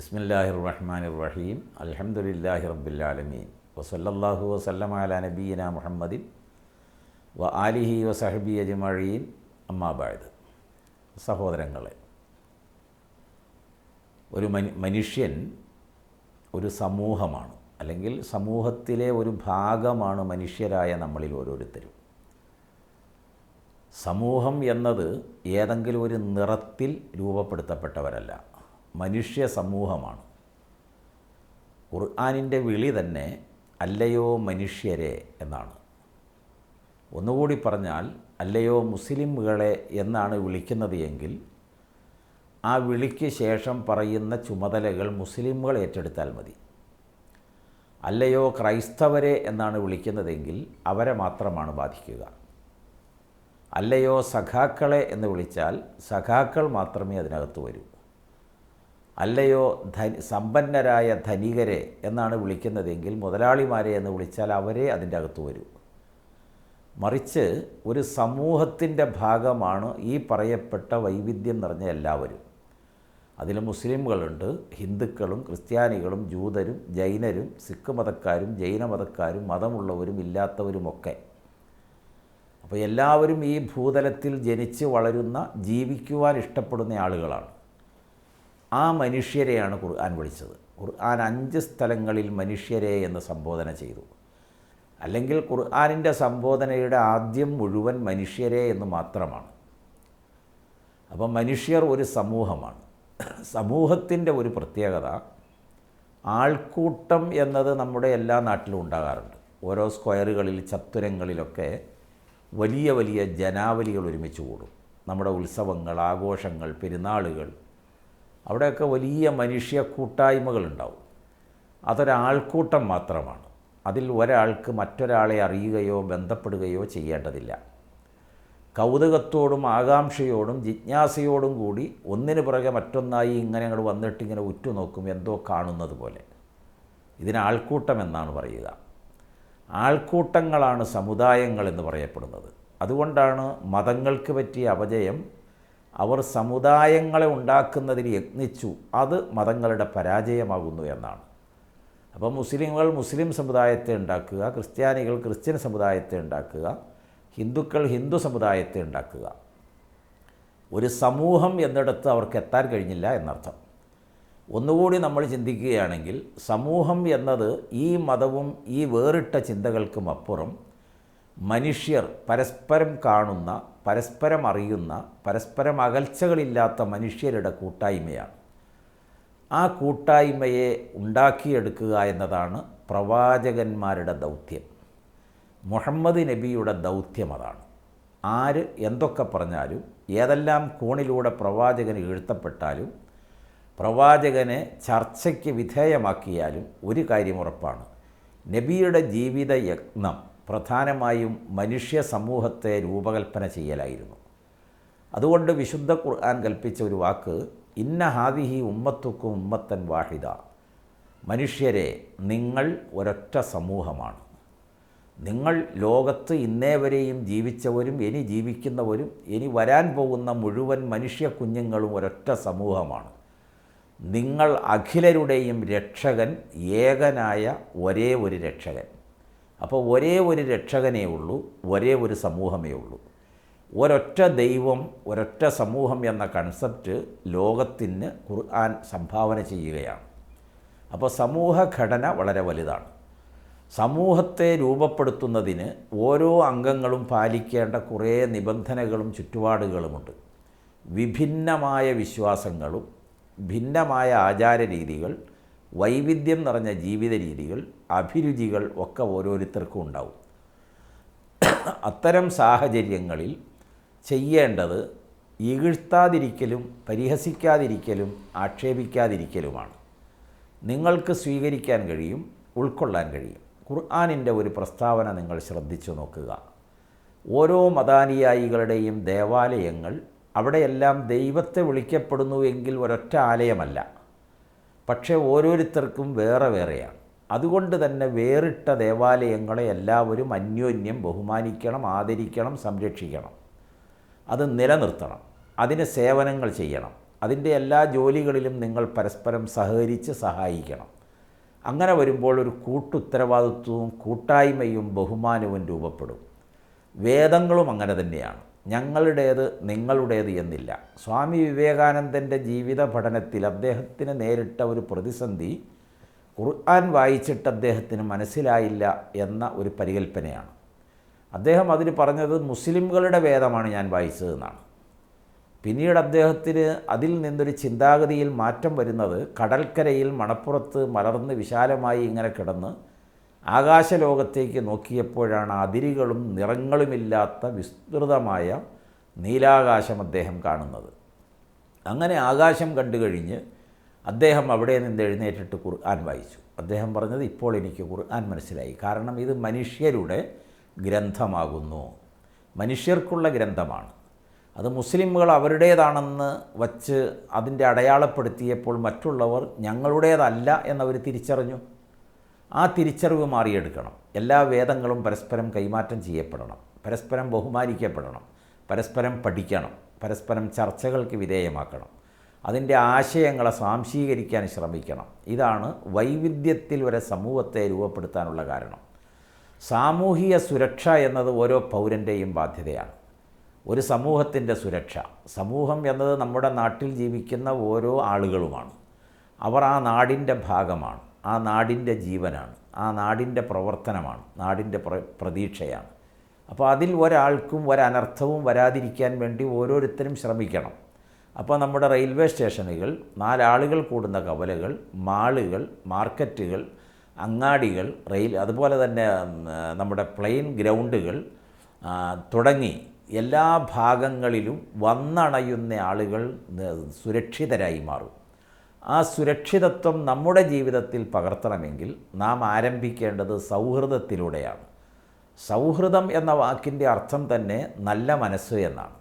ബിസ്മില്ലാഹിർ റഹ്മാൻ റഹീം അലഹമുല്ലാഹി റബ്ബുല്ലാലമീൻ വസല്ലല്ലാഹു വസല്ലമ അല നബീന മുഹമ്മദിൻ വ ആലിഹി വസഹബി അജ്മഴീൻ അമ്മാബായത് സഹോദരങ്ങളെ ഒരു മനു മനുഷ്യൻ ഒരു സമൂഹമാണ്. അല്ലെങ്കിൽ സമൂഹത്തിലെ ഒരു ഭാഗമാണ് മനുഷ്യരായ നമ്മളിൽ ഓരോരുത്തരും. സമൂഹം എന്നത് ഏതെങ്കിലും ഒരു നിറത്തിൽ രൂപപ്പെടുത്തപ്പെട്ടവരല്ല. മനുഷ്യ സമൂഹമാണ്. ഖുർആാനിന്റെ വിളി തന്നെ അല്ലയോ മനുഷ്യരെ എന്നാണ്. ഒന്നുകൂടി പറഞ്ഞാൽ അല്ലയോ മുസ്ലിമുകളെ എന്നാണ് വിളിക്കുന്നത് എങ്കിൽ ആ വിളിക്ക് ശേഷം പറയുന്ന ചുമതലകൾ മുസ്ലിമുകൾ ഏറ്റെടുത്താൽ മതി. അല്ലയോ ക്രൈസ്തവരെ എന്നാണ് വിളിക്കുന്നതെങ്കിൽ അവരെ മാത്രമാണ് ബാധിക്കുക. അല്ലയോ സഖാക്കളെ എന്ന് വിളിച്ചാൽ സഖാക്കൾ മാത്രമേ അതിനകത്ത് വരൂ. അല്ലയോ ധനി സമ്പന്നരായ ധനികരെ എന്നാണ് വിളിക്കുന്നതെങ്കിൽ മുതലാളിമാരെ എന്ന് വിളിച്ചാൽ അവരെ അതിന്റെ അകത്ത് വരൂ. മറിച്ച് ഒരു സമൂഹത്തിന്റെ ഭാഗമാണ് ഈ പറയപ്പെട്ട വൈവിധ്യം നിറഞ്ഞ എല്ലാവരും. അതിൽ മുസ്ലിമുകളുണ്ട് ഹിന്ദുക്കളും ക്രിസ്ത്യാനികളും ജൂതരും ജൈനരും സിഖ് മതക്കാരും ജൈന മതക്കാരും മതമുള്ളവരും ഇല്ലാത്തവരുമൊക്കെ. അപ്പോൾ എല്ലാവരും ഈ ഭൂതലത്തിൽ ജനിച്ച് വളരുന്ന ജീവിക്കുവാൻ ഇഷ്ടപ്പെടുന്ന ആളുകളാണ്. ആ മനുഷ്യരെയാണ് ഖുർആൻ വിളിച്ചത്. ഖുർആൻ അഞ്ച് സ്ഥലങ്ങളിൽ മനുഷ്യരെ എന്ന് സംബോധന ചെയ്തു. അല്ലെങ്കിൽ ഖുർആാനിന്റെ സംബോധനയുടെ ആദ്യം മുഴുവൻ മനുഷ്യരെ എന്ന് മാത്രമാണ്. അപ്പം മനുഷ്യർ ഒരു സമൂഹമാണ്. സമൂഹത്തിന്റെ ഒരു പ്രത്യേകത ആൾക്കൂട്ടം എന്നത് നമ്മുടെ എല്ലാ നാട്ടിലും ഉണ്ടാകാറുണ്ട്. ഓരോ സ്ക്വയറുകളിൽ ചത്തുരങ്ങളിലൊക്കെ വലിയ വലിയ ജനാവലികൾ ഒരുമിച്ച് കൂടും. നമ്മുടെ ഉത്സവങ്ങൾ ആഘോഷങ്ങൾ പെരുന്നാളുകൾ അവിടെയൊക്കെ വലിയ മനുഷ്യ കൂട്ടായ്മകളുണ്ടാവും. അതൊരാൾക്കൂട്ടം മാത്രമാണ്. അതിൽ ഒരാൾക്ക് മറ്റൊരാളെ അറിയുകയോ ബന്ധപ്പെടുകയോ ചെയ്യേണ്ടതില്ല. കൗതുകത്തോടും ആകാംക്ഷയോടും ജിജ്ഞാസയോടും കൂടി ഒന്നിനു പുറകെ മറ്റൊന്നായി ഇങ്ങനെ അങ്ങോട്ട് വന്നിട്ട് ഇങ്ങനെ ഉറ്റുനോക്കും എന്തോ കാണുന്നത് പോലെ. ഇതിന് ആൾക്കൂട്ടം എന്നാണ് പറയുക. ആൾക്കൂട്ടങ്ങളാണ് സമുദായങ്ങൾ എന്ന് പറയപ്പെടുന്നത്. അതുകൊണ്ടാണ് മതങ്ങൾക്ക് പറ്റിയ അപജയം അവർ സമുദായങ്ങളെ ഉണ്ടാക്കുന്നതിന് യത്നിച്ചു. അത് മതങ്ങളുടെ പരാജയമാകുന്നു എന്നാണ്. അപ്പോൾ മുസ്ലിങ്ങൾ മുസ്ലിം സമുദായത്തെ ഉണ്ടാക്കുക ക്രിസ്ത്യാനികൾ ക്രിസ്ത്യൻ സമുദായത്തെ ഉണ്ടാക്കുക ഹിന്ദുക്കൾ ഹിന്ദു സമുദായത്തെ ഉണ്ടാക്കുക. ഒരു സമൂഹം എന്നിടത്ത് അവർക്ക് എത്താൻ കഴിഞ്ഞില്ല എന്നർത്ഥം. ഒന്നുകൂടി നമ്മൾ ചിന്തിക്കുകയാണെങ്കിൽ സമൂഹം എന്നത് ഈ മതവും ഈ വേറിട്ട ചിന്തകൾക്കും അപ്പുറം മനുഷ്യർ പരസ്പരം കാണുന്ന പരസ്പരം അറിയുന്ന പരസ്പരം അകൽച്ചകളില്ലാത്ത മനുഷ്യരുടെ കൂട്ടായ്മയാണ്. ആ കൂട്ടായ്മയെ ഉണ്ടാക്കിയെടുക്കുക എന്നതാണ് പ്രവാചകന്മാരുടെ ദൗത്യം. മുഹമ്മദ് നബിയുടെ ദൗത്യം അതാണ്. ആര് എന്തൊക്കെ പറഞ്ഞാലും ഏതെല്ലാം കോണിലൂടെ പ്രവാചകന് എഴുത്തപ്പെട്ടാലും പ്രവാചകനെ ചർച്ചയ്ക്ക് വിധേയമാക്കിയാലും ഒരു കാര്യം ഉറപ്പാണ്. നബിയുടെ ജീവിത യത്നം പ്രധാനമായും മനുഷ്യ സമൂഹത്തെ രൂപകൽപ്പന ചെയ്യലായിരുന്നു. അതുകൊണ്ട് വിശുദ്ധ ഖുർആൻ കൽപ്പിച്ച ഒരു വാക്ക് ഇന്ന ഹാദിഹി ഉമ്മത്തുക്കും ഉമ്മത്തൻ വാഹിദ. മനുഷ്യരെ നിങ്ങൾ ഒരൊറ്റ സമൂഹമാണ്. നിങ്ങൾ ലോകത്ത് ഇന്നേ വരെയും ജീവിച്ചവരും ഇനി ജീവിക്കുന്നവരും ഇനി വരാൻ പോകുന്ന മുഴുവൻ മനുഷ്യ കുഞ്ഞുങ്ങളും ഒരൊറ്റ സമൂഹമാണ്. നിങ്ങൾ അഖിലരുടെയും രക്ഷകൻ ഏകനായ ഒരേ ഒരു രക്ഷകൻ. അപ്പോൾ ഒരേ ഒരു രക്ഷകനേ ഉള്ളൂ ഒരേ ഒരു സമൂഹമേ ഉള്ളൂ. ഒരൊറ്റ ദൈവം ഒരൊറ്റ സമൂഹം എന്ന കൺസെപ്റ്റ് ലോകത്തിന് ഖുർആൻ സംഭാവന ചെയ്യുകയാണ്. അപ്പോൾ സമൂഹഘടന വളരെ വലുതാണ്. സമൂഹത്തെ രൂപപ്പെടുത്തുന്നതിന് ഓരോ അംഗങ്ങളും പാലിക്കേണ്ട കുറേ നിബന്ധനകളും ചുറ്റുപാടുകളുമുണ്ട്. വിഭിന്നമായ വിശ്വാസങ്ങളും ഭിന്നമായ ആചാരരീതികൾ വൈവിധ്യം നിറഞ്ഞ ജീവിത രീതികൾ അഭിരുചികൾ ഒക്കെ ഓരോരുത്തർക്കും ഉണ്ടാവും. അത്തരം സാഹചര്യങ്ങളിൽ ചെയ്യേണ്ടത് ഈഴ്ത്താതിരിക്കലും പരിഹസിക്കാതിരിക്കലും ആക്ഷേപിക്കാതിരിക്കലുമാണ്. നിങ്ങൾക്ക് സ്വീകരിക്കാൻ കഴിയും ഉൾക്കൊള്ളാൻ കഴിയും. ഖുർആാനിന്റെ ഒരു പ്രസ്താവന നിങ്ങൾ ശ്രദ്ധിച്ചു നോക്കുക. ഓരോ മതാനുയായികളുടെയും ദേവാലയങ്ങൾ അവിടെയെല്ലാം ദൈവത്തെ വിളിക്കപ്പെടുന്നുവെങ്കിൽ ഒരൊറ്റ ആലയമല്ല. പക്ഷേ ഓരോരുത്തർക്കും വേറെ വേറെയാണ്. അതുകൊണ്ട് തന്നെ വേറിട്ട ദേവാലയങ്ങളെ എല്ലാവരും അന്യോന്യം ബഹുമാനിക്കണം ആദരിക്കണം സംരക്ഷിക്കണം. അത് നിലനിർത്തണം. അതിന് സേവനങ്ങൾ ചെയ്യണം. അതിന്റെ എല്ലാ ജോലികളിലും നിങ്ങൾ പരസ്പരം സഹകരിച്ച് സഹായിക്കണം. അങ്ങനെ വരുമ്പോൾ ഒരു കൂട്ടുത്തരവാദിത്വവും കൂട്ടായ്മയും ബഹുമാനവും രൂപപ്പെടും. വേദങ്ങളും അങ്ങനെ തന്നെയാണ്. ഞങ്ങളുടേത് നിങ്ങളുടേത് എന്നില്ല. സ്വാമി വിവേകാനന്ദന്റെ ജീവിത പഠനത്തിൽ അദ്ദേഹത്തിന് നേരിട്ട ഒരു പ്രതിസന്ധി ഖുർആൻ വായിച്ചിട്ട് അദ്ദേഹത്തിന് മനസ്സിലായില്ല എന്ന ഒരു പരികൽപ്പനയാണ്. അദ്ദേഹം അതിന് പറഞ്ഞത് മുസ്ലിംകളുടെ വേദമാണ് ഞാൻ വായിച്ചതെന്നാണ് പിന്നീട് അദ്ദേഹത്തിന് അതിൽ നിന്നൊരു ചിന്താഗതിയിൽ മാറ്റം വരുന്നത് കടൽക്കരയിൽ മണപ്പുറത്ത് മലർന്ന് വിശാലമായി ഇങ്ങനെ കിടന്ന് ആകാശലോകത്തേക്ക് നോക്കിയപ്പോഴാണ് അതിരുകളും നിറങ്ങളുമില്ലാത്ത വിസ്തൃതമായ നീലാകാശം അദ്ദേഹം കാണുന്നത്. അങ്ങനെ ആകാശം കണ്ടു കഴിഞ്ഞ് അദ്ദേഹം അവിടെ നിന്ന് എഴുന്നേറ്റിട്ട് ഖുർആൻ വായിച്ചു. അദ്ദേഹം പറഞ്ഞത് ഇപ്പോൾ എനിക്ക് ഖുർആൻ മനസ്സിലായി. കാരണം ഇത് മനുഷ്യരുടെ ഗ്രന്ഥമാകുന്നു. മനുഷ്യർക്കുള്ള ഗ്രന്ഥമാണ്. അത് മുസ്ലിമുകൾ അവരുടേതാണെന്ന് വച്ച് അതിന്റെ അടയാളപ്പെടുത്തിയപ്പോൾ മറ്റുള്ളവർ ഞങ്ങളുടേതല്ല എന്നവർ തിരിച്ചറിഞ്ഞു. ആ തിരിച്ചറിവ് മാറിയെടുക്കണം. എല്ലാ വേദങ്ങളും പരസ്പരം കൈമാറ്റം ചെയ്യപ്പെടണം. പരസ്പരം ബഹുമാനിക്കപ്പെടണം. പരസ്പരം പഠിക്കണം. പരസ്പരം ചർച്ചകൾക്ക് വിധേയമാക്കണം. അതിന്റെ ആശയങ്ങളെ സ്വാംശീകരിക്കാൻ ശ്രമിക്കണം. ഇതാണ് വൈവിധ്യത്തിൽ ഒരു സമൂഹത്തെ രൂപപ്പെടുത്താനുള്ള കാരണം. സാമൂഹിക സുരക്ഷ എന്നത് ഓരോ പൗരന്റെയും ബാധ്യതയാണ്. ഒരു സമൂഹത്തിന്റെ സുരക്ഷ. സമൂഹം എന്നത് നമ്മുടെ നാട്ടിൽ ജീവിക്കുന്ന ഓരോ ആളുകളുമാണ്. അവർ ആ നാടിന്റെ ഭാഗമാണ്. ആ നാടിന്റെ ജീവനാണ് ആ നാടിന്റെ പ്രവർത്തനമാണ് നാടിന്റെ പ്ര പ്രതീക്ഷയാണ്. അപ്പോൾ അതിൽ ഒരാൾക്കും ഒരനർത്ഥവും വരാതിരിക്കാൻ വേണ്ടി ഓരോരുത്തരും ശ്രമിക്കണം. അപ്പോൾ നമ്മുടെ റെയിൽവേ സ്റ്റേഷനുകൾ നാലാളുകൾ കൂടുന്ന കവലകൾ മാളുകൾ മാർക്കറ്റുകൾ അങ്ങാടികൾ റെയിൽ അതുപോലെ തന്നെ നമ്മുടെ പ്ലെയിൻ ഗ്രൗണ്ടുകൾ തുടങ്ങി എല്ലാ ഭാഗങ്ങളിലും വന്നണയുന്ന ആളുകൾ സുരക്ഷിതരായി മാറും. ആ സുരക്ഷിതത്വം നമ്മുടെ ജീവിതത്തിൽ പകർത്തണമെങ്കിൽ നാം ആരംഭിക്കേണ്ടത് സൗഹൃദത്തിലൂടെയാണ്. സൗഹൃദം എന്ന വാക്കിന്റെ അർത്ഥം തന്നെ നല്ല മനസ്സ് എന്നാണ്.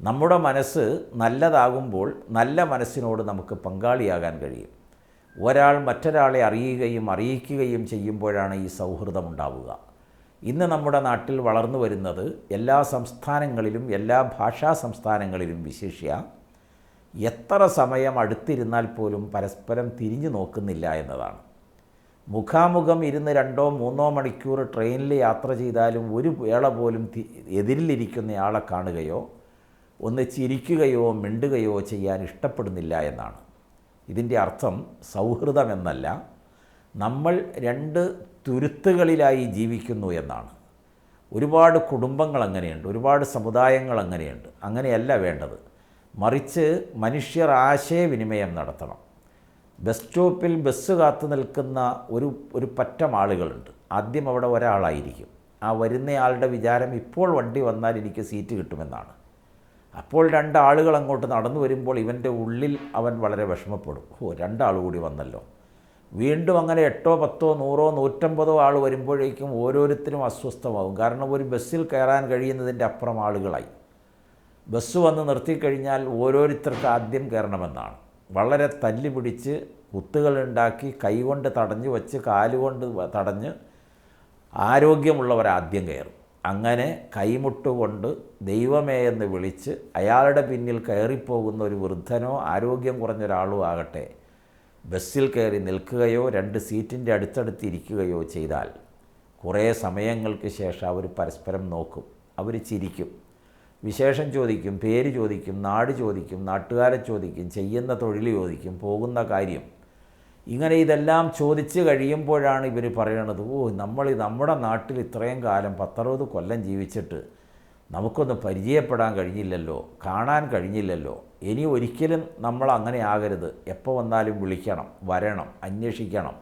നമ്മുടെ മനസ്സ് നല്ലതാകുമ്പോൾ നല്ല മനസ്സിനോട് നമുക്ക് പങ്കാളിയാകാൻ കഴിയും. ഒരാൾ മറ്റൊരാളെ അറിയുകയും അറിയിക്കുകയും ചെയ്യുമ്പോഴാണ് ഈ സൗഹൃദം ഉണ്ടാവുക. ഇന്ന് നമ്മുടെ നാട്ടിൽ വളർന്നു വരുന്നത് എല്ലാ സംസ്ഥാനങ്ങളിലും എല്ലാ ഭാഷാ സംസ്ഥാനങ്ങളിലും വിശേഷ്യ എത്ര സമയം അടുത്തിരുന്നാൽ പോലും പരസ്പരം തിരിഞ്ഞു നോക്കുന്നില്ല എന്നതാണ്. മുഖാമുഖം ഇരുന്ന് രണ്ടോ മൂന്നോ മണിക്കൂർ ട്രെയിനിൽ യാത്ര ചെയ്താലും ഒരു വേള പോലും എതിരിലിരിക്കുന്നയാളെ കാണുകയോ ഒന്ന് ചിരിക്കുകയോ മിണ്ടുകയോ ചെയ്യാൻ ഇഷ്ടപ്പെടുന്നില്ല എന്നാണ്. ഇതിന്റെ അർത്ഥം സൗഹൃദമെന്നല്ല നമ്മൾ രണ്ട് തുരുത്തുകളിലായി ജീവിക്കുന്നു എന്നാണ്. ഒരുപാട് കുടുംബങ്ങൾ അങ്ങനെയുണ്ട് ഒരുപാട് സമുദായങ്ങൾ അങ്ങനെയുണ്ട് അങ്ങനെയല്ല വേണ്ടത്. മറിച്ച് മനുഷ്യർ ആശയവിനിമയം നടത്തണം. ബസ് സ്റ്റോപ്പിൽ ബസ് കാത്തു നിൽക്കുന്ന ഒരു ഒരു പറ്റം ആളുകളുണ്ട്. ആദ്യം അവിടെ ഒരാളായിരിക്കും. ആ വരുന്നയാളുടെ വിചാരം ഇപ്പോൾ വണ്ടി വന്നാൽ എനിക്ക് സീറ്റ് കിട്ടുമെന്നാണ്. അപ്പോൾ രണ്ടാളുകൾ അങ്ങോട്ട് നടന്നു വരുമ്പോൾ ഇവന്റെ ഉള്ളിൽ അവൻ വളരെ വിഷമപ്പെടും. ഓ രണ്ടാൾ കൂടി വന്നല്ലോ. വീണ്ടും അങ്ങനെ എട്ടോ പത്തോ നൂറോ നൂറ്റമ്പതോ ആൾ വരുമ്പോഴേക്കും ഓരോരുത്തരും അസ്വസ്ഥമാകും. കാരണം ഒരു ബസ്സിൽ കയറാൻ കഴിയുന്നതിന്റെ അപ്പുറം ആളുകളായി. ബസ് വന്ന് നിർത്തിക്കഴിഞ്ഞാൽ ഓരോരുത്തർക്ക് ആദ്യം കയറണമെന്നാണ്. വളരെ തല്ലി പിടിച്ച് കുത്തുകളുണ്ടാക്കി കൈകൊണ്ട് തടഞ്ഞു വച്ച് കാലുകൊണ്ട് തടഞ്ഞ് ആരോഗ്യമുള്ളവർ ആദ്യം കയറും. അങ്ങനെ കൈമുട്ടുകൊണ്ട് ദൈവമേ എന്ന് വിളിച്ച് അയാളുടെ പിന്നിൽ കയറിപ്പോകുന്ന ഒരു വൃദ്ധനോ ആരോഗ്യം കുറഞ്ഞ ഒരാളോ ആകട്ടെ ബസ്സിൽ കയറി നിൽക്കുകയോ രണ്ട് സീറ്റിന്റെ അടുത്തടുത്ത് ഇരിക്കുകയോ ചെയ്താൽ കുറേ സമയങ്ങൾക്ക് ശേഷം അവർ പരസ്പരം നോക്കും അവർ ചിരിക്കും. വിശേഷം ചോദിക്കും പേര് ചോദിക്കും നാട് ചോദിക്കും നാട്ടുകാരെ ചോദിക്കും ചെയ്യുന്ന തൊഴിൽ ചോദിക്കും പോകുന്ന കാര്യം. ഇങ്ങനെ ഇതെല്ലാം ചോദിച്ച് കഴിയുമ്പോഴാണ് ഇവർ പറയണത് ഓ നമ്മൾ നമ്മുടെ നാട്ടിൽ ഇത്രയും കാലം പത്തറുപത് കൊല്ലം ജീവിച്ചിട്ട് നമുക്കൊന്ന് പരിചയപ്പെടാൻ കഴിഞ്ഞില്ലല്ലോ കാണാൻ കഴിഞ്ഞില്ലല്ലോ. ഇനി ഒരിക്കലും നമ്മൾ അങ്ങനെ ആകരുത്. എപ്പോൾ വന്നാലും വിളിക്കണം വരണം അന്വേഷിക്കണം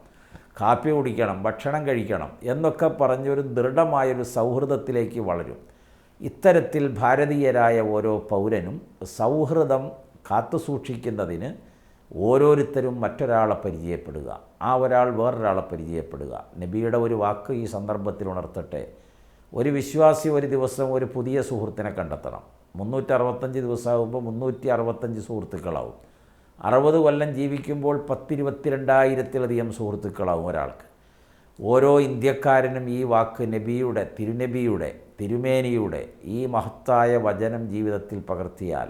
കാപ്പി കുടിക്കണം ഭക്ഷണം കഴിക്കണം എന്നൊക്കെ പറഞ്ഞൊരു ദൃഢമായൊരു സൗഹൃദത്തിലേക്ക് വളരും. ഇത്തരത്തിൽ ഭാരതീയരായ ഓരോ പൗരനും സൗഹൃദം കാത്തുസൂക്ഷിക്കുന്നതിന് ഓരോരുത്തരും മറ്റൊരാളെ പരിചയപ്പെടുക ആ ഒരാൾ വേറൊരാളെ പരിചയപ്പെടുക. നബിയുടെ ഒരു വാക്ക് ഈ സന്ദർഭത്തിൽ ഉണർത്തട്ടെ. ഒരു വിശ്വാസി ഒരു ദിവസം ഒരു പുതിയ സുഹൃത്തിനെ കണ്ടെത്തണം. മുന്നൂറ്റി അറുപത്തഞ്ച് ദിവസമാകുമ്പോൾ മുന്നൂറ്റി അറുപത്തഞ്ച് സുഹൃത്തുക്കളാവും. അറുപത് കൊല്ലം ജീവിക്കുമ്പോൾ പത്തിരുപത്തിരണ്ടായിരത്തിലധികം സുഹൃത്തുക്കളാവും ഒരാൾക്ക്. ഓരോ ഇന്ത്യക്കാരനും ഈ വാക്ക് നബിയുടെ തിരുനബിയുടെ തിരുമേനിയുടെ ഈ മഹത്തായ വചനം ജീവിതത്തിൽ പകർത്തിയാൽ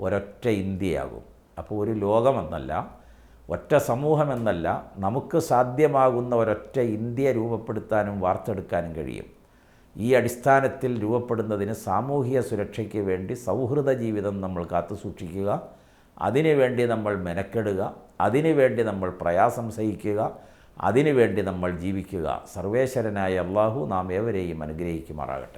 ഒരൊറ്റ ഇന്ത്യയാകും. അപ്പോൾ ഒരു ലോകമെന്നല്ല ഒറ്റ സമൂഹമെന്നല്ല നമുക്ക് സാധ്യമാകുന്ന ഒരൊറ്റ ഇന്ത്യ രൂപപ്പെടുത്താനും വാർത്തെടുക്കാനും കഴിയും. ഈ അടിസ്ഥാനത്തിൽ രൂപപ്പെടുന്നതിന് സാമൂഹിക സുരക്ഷയ്ക്ക് വേണ്ടി സൗഹൃദ ജീവിതം നമ്മൾ കാത്തു സൂക്ഷിക്കുക. അതിനുവേണ്ടി നമ്മൾ മെനക്കെടുക. അതിനുവേണ്ടി നമ്മൾ പ്രയാസം സഹിക്കുക. അതിനുവേണ്ടി നമ്മൾ ജീവിക്കുക. സർവേശ്വരനായ അള്ളാഹു നാം ഏവരെയും അനുഗ്രഹിക്കുമാറാകട്ടെ.